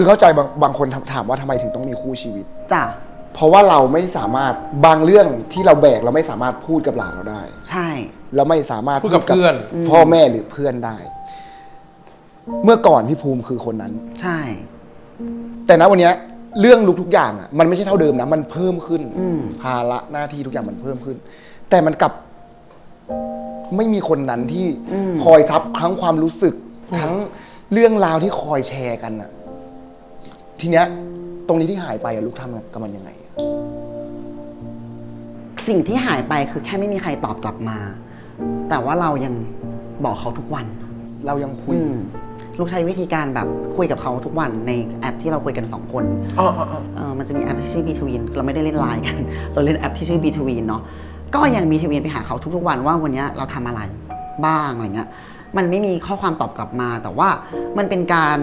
คือเข้าใจบางบางคนถามถามว่าทำไมถึงต้องมีคู่ชีวิต จ้ะเพราะว่าเราไม่สามารถบางเรื่องที่เราแบกเราไม่สามารถพูดกับหลานเราได้ ใช่ เราไม่สามารถพูดกับเพื่อน พ่อแม่หรือเพื่อนได้ เมื่อก่อนพี่ภูมิคือคนนั้น ใช่ แต่ณวันเนี้ยเรื่องลุกทุกอย่างอะมันไม่ใช่เท่าเดิมนะ มันเพิ่มขึ้นอืม ภาระหน้าที่ทุกอย่างมันเพิ่มขึ้น แต่มันกลับ ไม่มีคนนั้นที่คอยทับทั้งความรู้สึก ทั้งเรื่องราวที่คอยแชร์กันอะ ทีเนี้ยตรงนี้ที่หายไปอะลูกทำกับมันยังไงอะสิ่งที่หายไปคือแค่ไม่มีใครตอบกลับมา แต่ว่าเรายังบอกเขาทุกวัน เรายังคุยอืมลูกใช้วิธีการแบบคุยกับเขาทุกวันในแอปที่เราคุยกันสองคน อ๋ออ๋ออ๋อเออมันจะมีแอปที่ชื่อ Between เราไม่ได้เล่นไลน์กัน เราเล่นแอปที่ชื่อ Between เนาะก็ยังมีทวีนไปหาเขาทุกๆวันว่าวันเนี้ยเราทำอะไรบ้างอะไรเงี้ยมันไม่มีข้อความตอบกลับมา แต่ว่ามันเป็นการ